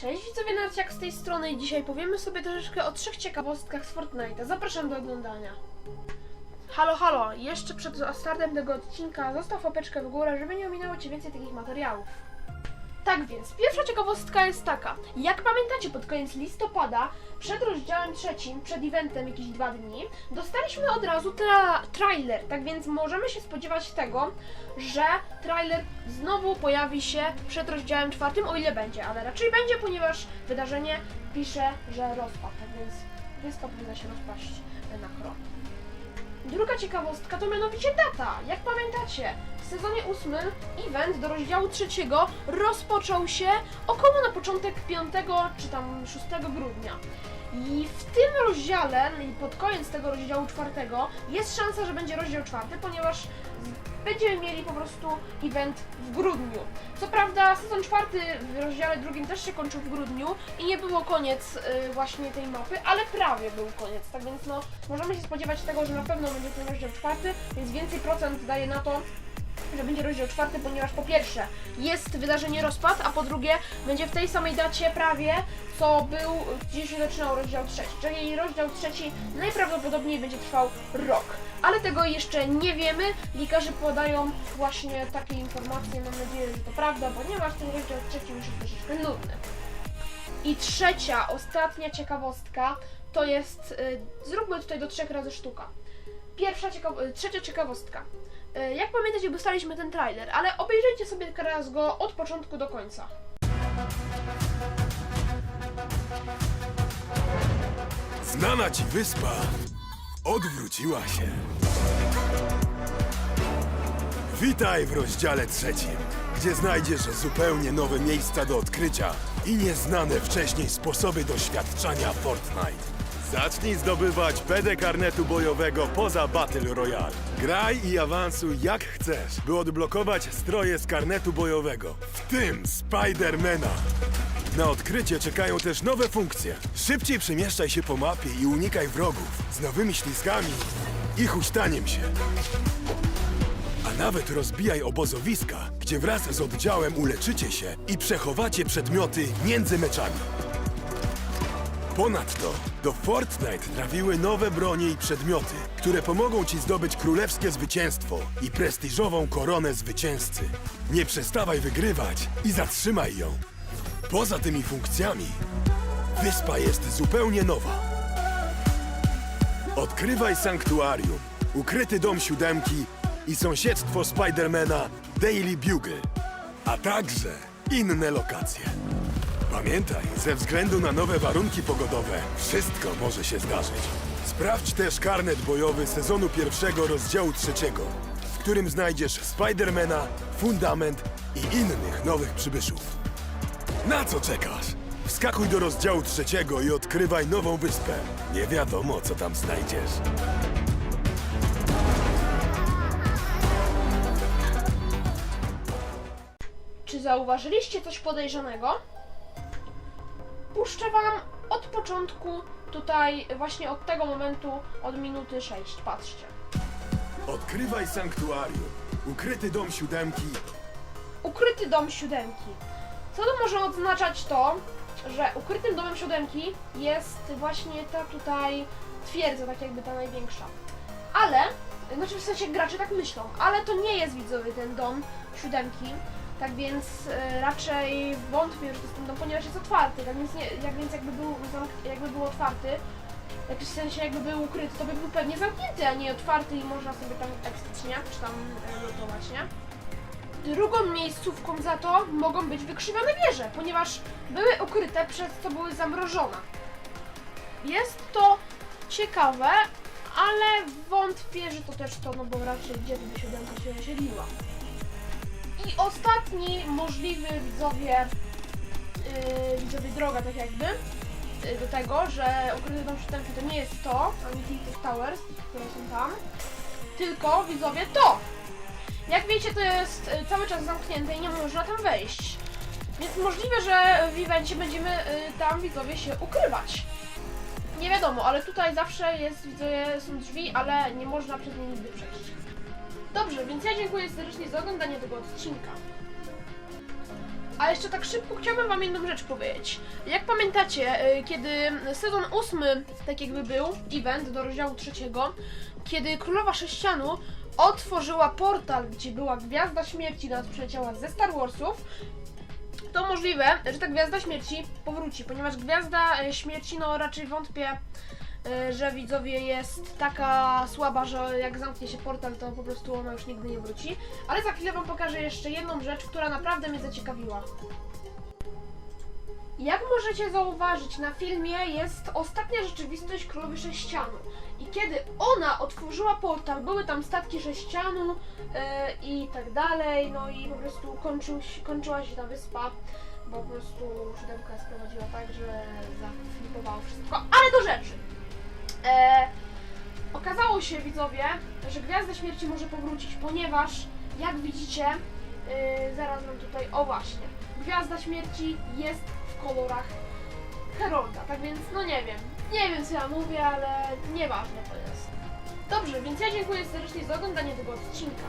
Cześć widzowie Narciak z tej strony i dzisiaj powiemy sobie troszeczkę o trzech ciekawostkach z Fortnite'a. Zapraszam do oglądania. Halo, halo, jeszcze przed startem tego odcinka zostaw łapeczkę w górę, żeby nie ominęło więcej takich materiałów. Tak więc, pierwsza ciekawostka jest taka. Jak pamiętacie, pod koniec listopada, przed rozdziałem trzecim, przed eventem jakieś dwa dni, dostaliśmy od razu tra trailer. Tak więc możemy się spodziewać tego, że trailer znowu pojawi się przed rozdziałem czwartym, o ile będzie, ale raczej będzie, ponieważ wydarzenie pisze, że rozpad. Tak więc wyspa powinna się rozpaść na chron. Druga ciekawostka to mianowicie data. Jak pamiętacie, w sezonie ósmym event do rozdziału trzeciego rozpoczął się około na początek 5 czy tam 6 grudnia. I w tym rozdziale, i pod koniec tego rozdziału czwartego, jest szansa, że będzie rozdział czwarty, ponieważ będziemy mieli po prostu event w grudniu. Co prawda sezon czwarty w rozdziale drugim też się kończył w grudniu i nie było koniec y, właśnie tej mapy, ale prawie był koniec. Tak więc no, możemy się spodziewać tego, że na pewno będzie ten rozdział czwarty, więc więcej procent daje na to, że będzie rozdział czwarty, ponieważ po pierwsze jest wydarzenie rozpad, a po drugie będzie w tej samej dacie prawie, co był, gdzie się zaczynał rozdział trzeci. Czyli rozdział trzeci najprawdopodobniej będzie trwał rok. Ale tego jeszcze nie wiemy. Likarze podają właśnie takie informacje, mam nadzieję, że to prawda, ponieważ ten rozdział trzeci już jest troszeczkę nudny. I trzecia, ostatnia ciekawostka to jest, y, zróbmy tutaj do trzech razy sztuka. Pierwsza ciekaw- trzecia ciekawostka. Y, Jak pamiętacie, dostaliśmy ten trailer, ale obejrzyjcie sobie teraz go od początku do końca. Znana ci wyspa odwróciła się. Witaj w rozdziale trzecim, gdzie znajdziesz zupełnie nowe miejsca do odkrycia i nieznane wcześniej sposoby doświadczania Fortnite. Zacznij zdobywać PD karnetu bojowego poza Battle Royale. Graj i awansuj jak chcesz, by odblokować stroje z karnetu bojowego, w tym Spidermana. Na odkrycie czekają też nowe funkcje. Szybciej przemieszczaj się po mapie i unikaj wrogów z nowymi ślizgami i huśtaniem się. A nawet rozbijaj obozowiska, gdzie wraz z oddziałem uleczycie się i przechowacie przedmioty między meczami. Ponadto do Fortnite trafiły nowe bronie i przedmioty, które pomogą ci zdobyć królewskie zwycięstwo i prestiżową koronę zwycięzcy. Nie przestawaj wygrywać i zatrzymaj ją. Poza tymi funkcjami, wyspa jest zupełnie nowa. Odkrywaj sanktuarium, ukryty dom siódemki i sąsiedztwo Spidermana Daily Bugle, a także inne lokacje. Pamiętaj, ze względu na nowe warunki pogodowe, wszystko może się zdarzyć. Sprawdź też karnet bojowy sezonu pierwszego rozdziału trzeciego, w którym znajdziesz Spidermana, Fundament i innych nowych przybyszów. Na co czekasz? Wskakuj do rozdziału trzeciego i odkrywaj nową wyspę. Nie wiadomo, co tam znajdziesz. Czy zauważyliście coś podejrzanego? Puszczę wam od początku, tutaj właśnie od tego momentu, od minuty 6. Patrzcie. Odkrywaj sanktuarium, ukryty dom siódemki Ukryty dom siódemki. Co to może oznaczać to, że ukrytym domem siódemki jest właśnie ta tutaj twierdza, tak jakby ta największa. Ale, znaczy w sensie gracze tak myślą, ale to nie jest widzowie ten dom siódemki. Tak więc e, raczej wątpię, że to jest dom, ponieważ jest otwarty, tak więc, nie, jak więc jakby był, jakby był otwarty, w sensie jakby był ukryty, to by był pewnie zamknięty, a nie otwarty i można sobie tam eksplodować, czy tam e, lotować, nie? Drugą miejscówką za to mogą być wykrzywione wieże, ponieważ były ukryte, przez co były zamrożone. Jest to ciekawe, ale wątpię, że to też to, no bo raczej gdzie by siódemka się osiedliła. I ostatni możliwy widzowie, yy, widzowie droga tak jakby, yy, do tego, że ukryty dom siódemki to nie jest to, ani Tilted Towers, które są tam, tylko widzowie to! Jak wiecie, to jest y, cały czas zamknięte i nie można tam wejść. Więc możliwe, że w evencie będziemy y, tam widzowie się ukrywać. Nie wiadomo, ale tutaj zawsze jest, widzowie, są drzwi, ale nie można przez nie nigdy przejść. Dobrze, więc ja dziękuję serdecznie za oglądanie tego odcinka. A jeszcze tak szybko chciałbym wam jedną rzecz powiedzieć. Jak pamiętacie, y, kiedy sezon ósmy tak jakby był, event do rozdziału trzeciego, kiedy Królowa Sześcianu otworzyła portal, gdzie była Gwiazda Śmierci nas przyleciała ze Star Warsów, to możliwe, że ta Gwiazda Śmierci powróci, ponieważ Gwiazda e, Śmierci, no raczej wątpię, że widzowie jest taka słaba, że jak zamknie się portal, to po prostu ona już nigdy nie wróci. Ale za chwilę wam pokażę jeszcze jedną rzecz, która naprawdę mnie zaciekawiła. Jak możecie zauważyć, na filmie jest ostatnia rzeczywistość Królowy Sześcianu. I kiedy ona otworzyła portal, były tam statki Sześcianu e, i tak dalej, no i po prostu kończył, kończyła się ta wyspa, bo po prostu siódemka sprowadziła tak, że zaflipowało wszystko. Ale do rzeczy! E, okazało się, widzowie, że Gwiazda Śmierci może powrócić, ponieważ, jak widzicie, e, zaraz wam tutaj, o właśnie, Gwiazda Śmierci jest w kolorach Herolda, tak więc, no nie wiem, nie wiem co ja mówię, ale nieważne to jest. Dobrze, więc ja dziękuję serdecznie za oglądanie tego odcinka.